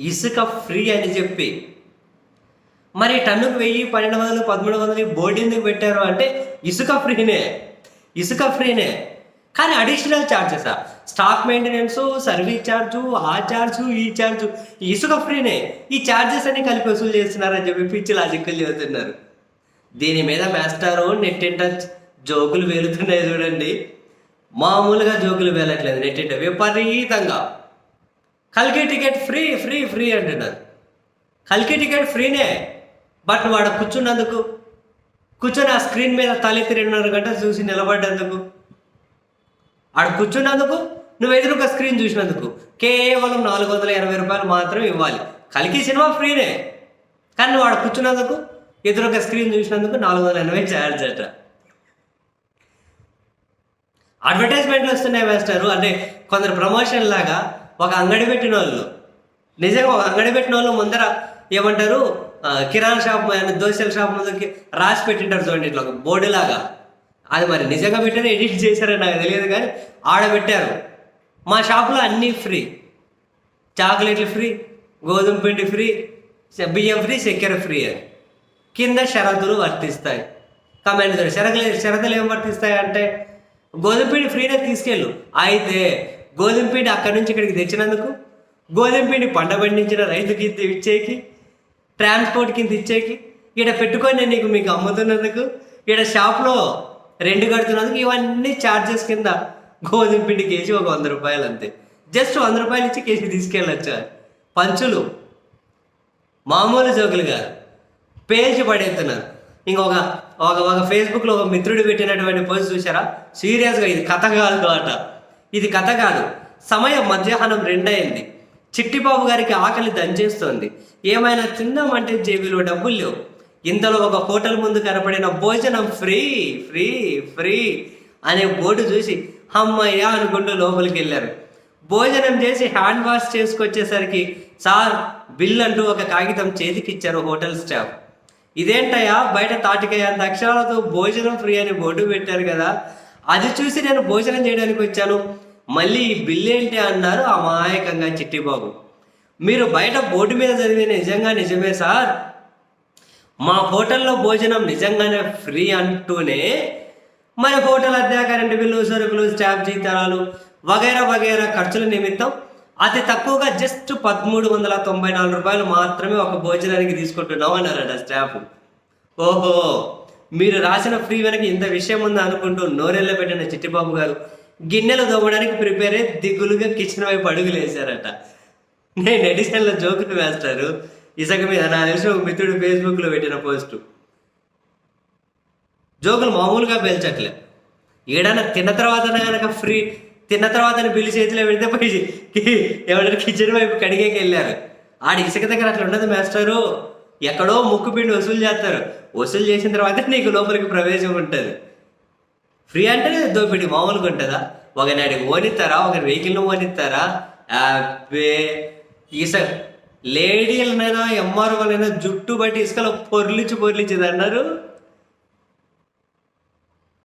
ఇసుక ఫ్రీ అని చెప్పి. మరి టన్నుకు వెయ్యి పన్నెండు వందలు పదమూడు వందలు బోర్డు ఎందుకు పెట్టారు అంటే ఇసుక ఫ్రీనే. ఇసుక ఫ్రీనే. కానీ అడిషనల్ ఛార్జెసా స్టాక్ మెయింటెనెన్స్ సర్వీస్ ఛార్జు ఆ ఛార్జు ఈ ఛార్జు ఇసుక ఫ్రీనే. ఈ ఛార్జెస్ అన్ని కలిపి వసూలు చేస్తున్నారని చెప్పి పిచ్చి లాజికల్ చెబుతున్నారు. దీని మీద మాస్టారు నెట్టింట జోకులు వేలుతున్నాయి చూడండి. మామూలుగా జోకులు వేలట్లేదు నెట్టింట విపరీతంగా. కల్కి టికెట్ ఫ్రీ ఫ్రీ ఫ్రీ అంటున్నారు. కల్కి టికెట్ ఫ్రీనే బట్ వాడు కూర్చున్నందుకు కూర్చొని ఆ స్క్రీన్ మీద తలెత్తి రెండున్నర గంటలు చూసి నిలబడ్డందుకు. ఆడ కూర్చున్నందుకు నువ్వు ఎదురుగా స్క్రీన్ చూసినందుకు కేవలం నాలుగు వందల ఎనభై రూపాయలు మాత్రం ఇవ్వాలి. కలికి సినిమా ఫ్రీనే. కానీ నువ్వు కూర్చున్నందుకు ఎదురుగా స్క్రీన్ చూసినందుకు నాలుగు వందల ఎనభై ఛార్జ్ అట. అడ్వర్టైజ్మెంట్లు వస్తున్నాయి మాస్టారు. అంటే కొందరు ప్రమోషన్ లాగా ఒక అంగడి పెట్టిన వాళ్ళు నిజంగా ఒక అంగడి పెట్టిన వాళ్ళు ముందర ఏమంటారు? కిరాణా షాప్ మీద, దోశల షాప్ ముందుకి రాసి పెట్టింటారు చూడండి ఇట్లా ఒక బోర్డు లాగా అది మరి నిజంగా పెట్టారు ఎడిట్ చేశారని నాకు తెలియదు కానీ ఆడ పెట్టారు. మా షాపులో అన్నీ ఫ్రీ. చాక్లెట్లు ఫ్రీ గోధుమ పిండి ఫ్రీ బియ్యం ఫ్రీ చక్కెర ఫ్రీ అని. కింద షరతులు వర్తిస్తాయి. కమెంట్ షరతులు షరతులు ఏం వర్తిస్తాయి అంటే గోధుమ పిండి ఫ్రీనే తీసుకెళ్ళు. అయితే గోధుమ పిండి అక్కడి నుంచి ఇక్కడికి తెచ్చినందుకు గోధుమపిండి పంట పండించిన రైతుకి ఇంత ఇచ్చేకి ట్రాన్స్పోర్ట్ కింద ఇచ్చేకి ఇక్కడ పెట్టుకొని నేను నీకు మీకు అమ్ముతున్నందుకు ఇక్కడ షాప్లో రెండు కడుతున్నందుకు ఇవన్నీ ఛార్జెస్ కింద గోధుమ పిండి కేజీ ఒక వంద రూపాయలు అంతే. జస్ట్ వంద రూపాయలు ఇచ్చి కేజీ తీసుకెళ్ళచ్చు? పంచులు మామూలు జోకులు కాదు. పేల్చి పడేస్తున్నారు. ఇంకొక ఒక ఒక ఫేస్బుక్లో ఒక మిత్రుడు పెట్టినటువంటి పోస్ట్ చూసారా సీరియస్గా ఇది కథ కాదు అట. ఇది కథ కాదు. సమయం మధ్యాహ్నం రెండయింది. చిట్టిబాబు గారికి ఆకలి దంచేస్తోంది. ఏమైనా తిందామంటే జేబులో డబ్బులు లేవు. ఇంతలో ఒక హోటల్ ముందు కనపడిన భోజనం ఫ్రీ ఫ్రీ ఫ్రీ అనే బోర్డు చూసి అమ్మయ్య అనుకుంటూ లోపలికి వెళ్ళారు భోజనం చేసి హ్యాండ్ వాష్ చేసుకొచ్చేసరికి సార్ బిల్ అంటూ ఒక కాగితం చేతికిచ్చారు హోటల్ స్టాఫ్. ఇదేంటయ్యా బయట తాటికాయ అంత అక్షరాలతో భోజనం ఫ్రీ అని బోర్డు పెట్టారు కదా అది చూసి నేను భోజనం చేయడానికి వచ్చాను. మళ్ళీ ఈ బిల్లు ఏంటి అన్నారు అమాయకంగా చిట్టిబాబు. మీరు బయట బోర్డు మీద చదివిన నిజంగా నిజమే సార్. మా హోటల్లో భోజనం నిజంగానే ఫ్రీ అంటూనే మన హోటల్ అద్దె కరెంటు బిల్లు సరుకులు స్టాఫ్ జీతాలు వగైరా వగైరా ఖర్చుల నిమిత్తం అతి తక్కువగా జస్ట్ పదమూడు వందల తొంభై నాలుగు రూపాయలు మాత్రమే ఒక భోజనానికి తీసుకుంటున్నాం అన్నారట స్టాఫ్. ఓహో! మీరు రాసిన ఫ్రీ వెనక ఇంత విషయం ఉందా అనుకుంటూ నోరెళ్ళ పెట్టిన చిట్టిబాబు గారు గిన్నెలు తవ్వడానికి ప్రిపేర్ అయ్యి దిగులుగా కిచెన్ వైపు అడుగులు వేశారట. నేను ఎడిషన్లో జోకులు వేస్తారు. ఇసక మీద నా తెలిసి ఒక మిత్రుడు ఫేస్బుక్లో పెట్టిన పోస్టు. జోకులు మామూలుగా పేల్చట్లే. ఏడన్నా తిన్న తర్వాత కనుక ఫ్రీ తిన్న తర్వాత బిల్లు చేతిలో పెడితే పోయి ఏమంటారు కిచెన్ వైపు కడిగేకి వెళ్ళారు. ఆడ ఇసుక దగ్గర అట్లా ఉండదు మాస్టరు. ఎక్కడో ముక్కుపిండి వసూలు చేస్తారు. వసూలు చేసిన తర్వాత నీకు లోపలికి ప్రవేశం ఉంటుంది. ఫ్రీ అంటే దోపిడి మామూలుగా ఉంటుందా? ఒకనాడికి ఓనిస్తారా ఒక వెహికల్ని ఓనిస్తారా అబ్బే ఇస లేడీలనైనా ఎంఆర్ఓలైనా జుట్టు బట్టి ఇసుకలో పొర్లిచి పొర్లించేది అన్నారు.